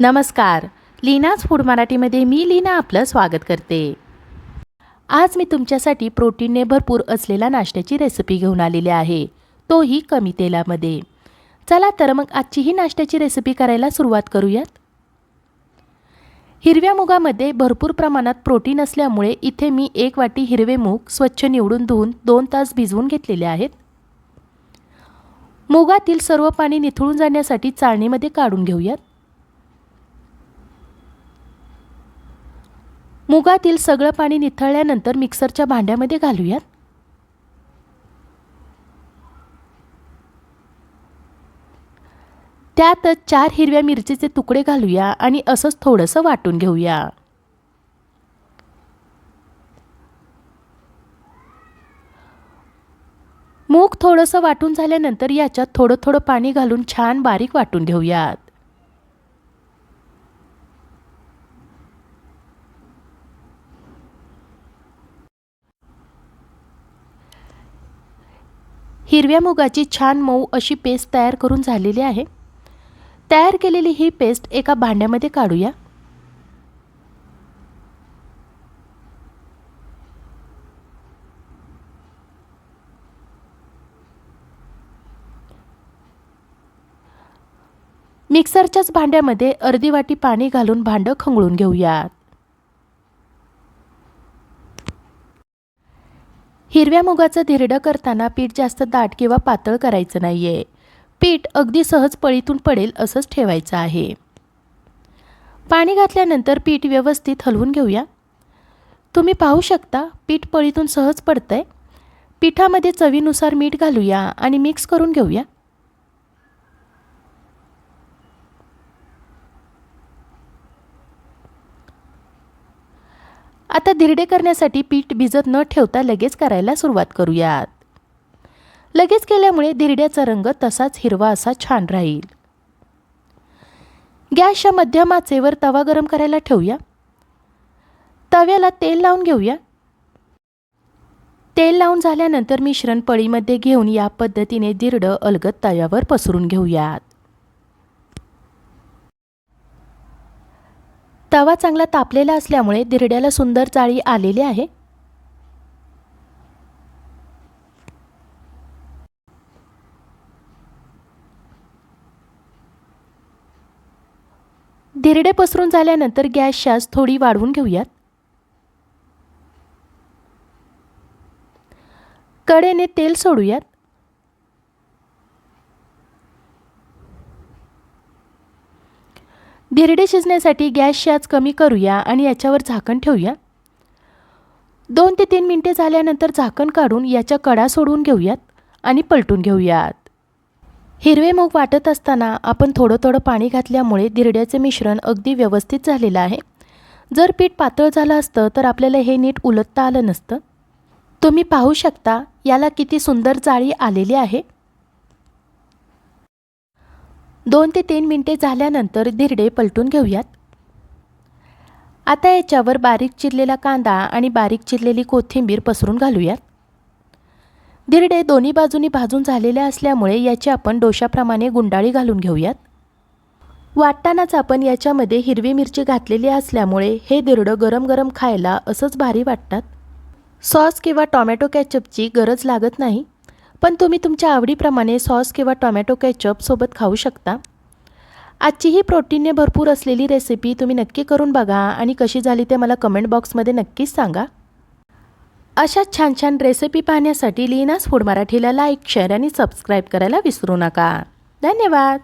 नमस्कार. लीनाज फूड मराठीमध्ये मी लीना आपलं स्वागत करते. आज मी तुमच्यासाठी प्रोटीनने भरपूर असलेला नाश्त्याची रेसिपी घेऊन आलेली आहे. तोही कमी तेलामध्ये. चला तर मग आजची ही नाश्त्याची रेसिपी करायला सुरुवात करूयात. हिरव्या मुगामध्ये भरपूर प्रमाणात प्रोटीन असल्यामुळे इथे मी एक वाटी हिरवे मूग स्वच्छ निवडून धुवून दोन तास भिजवून घेतलेले आहेत. मुगातील सर्व पाणी निथळून जाण्यासाठी चाळणीमध्ये काढून घेऊयात. मुगातील सगळं पाणी निथळल्यानंतर मिक्सरच्या भांड्यामध्ये घालूयात. त्यातच चार हिरव्या मिरचीचे तुकडे घालूया आणि असंच थोडंसं वाटून घेऊया. मूग थोडंसं वाटून झाल्यानंतर याच्यात थोडं थोडं पाणी घालून छान बारीक वाटून घेऊयात. हिरव्या मुगाची छान मऊ अशी पेस्ट तयार करून झालेली आहे. तयार केलेली ही पेस्ट एका भांड्यामध्ये काढूया. मिक्सरच्याच भांड्यामध्ये अर्धी वाटी पाणी घालून भांडं खंगळून घेऊयात. हिरव्या मुगाचं धिरडं करताना पीठ जास्त दाट किंवा पातळ करायचं नाही आहे पीठ अगदी सहज पळीतून पडेल असंच ठेवायचं आहे. पाणी घातल्यानंतर पीठ व्यवस्थित हलवून घेऊया. तुम्ही पाहू शकता पीठ पळीतून सहज पडतंय. पिठामध्ये चवीनुसार मीठ घालूया आणि मिक्स करून घेऊया. आता धिरडे करण्यासाठी पीठ भिजत न ठेवता लगेच करायला सुरुवात करूयात. लगेच केल्यामुळे धिरड्याचा रंग तसाच हिरवा असा छान राहील. गॅसच्या मध्यम आचेवर तवा गरम करायला ठेवूया. तव्याला तेल लावून घेऊया. तेल लावून झाल्यानंतर मिश्रण पळीमध्ये घेऊन या पद्धतीने दिरडं अलगद तव्यावर पसरून घेऊयात. तवा चांगला तापलेला असल्यामुळे धिरड्याला सुंदर जाळी आलेली आहे. धिरडे पसरून झाल्यानंतर गॅस शास थोडी वाढवून घेऊयात. कडेने तेल सोडूयात. धिरडे शिजण्यासाठी गॅस शाच कमी करूया आणि याच्यावर झाकण ठेवूया. दोन ते तीन मिनटे झाल्यानंतर झाकण काढून याच्या कडा सोडून घेऊयात आणि पलटून घेऊयात. हिरवे मूग वाटत असताना आपण थोडं थोडं पाणी घातल्यामुळे धिरड्याचे मिश्रण अगदी व्यवस्थित झालेलं आहे. जर पीठ पातळ झालं असतं तर आपल्याला हे नीट उलटता आलं नसतं. तुम्ही पाहू शकता याला किती सुंदर जाळी आलेली आहे. दोन ते तीन मिनटे झाल्यानंतर धिरडे पलटून घेऊयात. आता याच्यावर बारीक चिरलेला कांदा आणि बारीक चिरलेली कोथिंबीर पसरून घालूयात. धिरडे दोन्ही बाजूनी भाजून झालेले असल्यामुळे याची आपण डोशाप्रमाणे गुंडाळी घालून घेऊयात. वाटतानाच आपण याच्यामध्ये हिरवी मिरची घातलेली असल्यामुळे हे धिरडं गरम गरम खायला असंच भारी वाटतात. सॉस किंवा टॉमॅटो कॅचअपची गरज लागत नाही. पण तुम्ही तुमच्या आवडीप्रमाणे सॉस किंवा टोमॅटो केचपसोबत खाऊ शकता. आजची ही प्रोटीनने भरपूर असलेली रेसिपी तुम्ही नक्की करून बघा आणि कशी झाली ते मला कमेंट बॉक्समध्ये नक्कीच सांगा. अशाच छान छान रेसिपी पाहण्यासाठी लीनास फूड मराठीला लाईक शेअर आणि सबस्क्राईब करायला विसरू नका. धन्यवाद!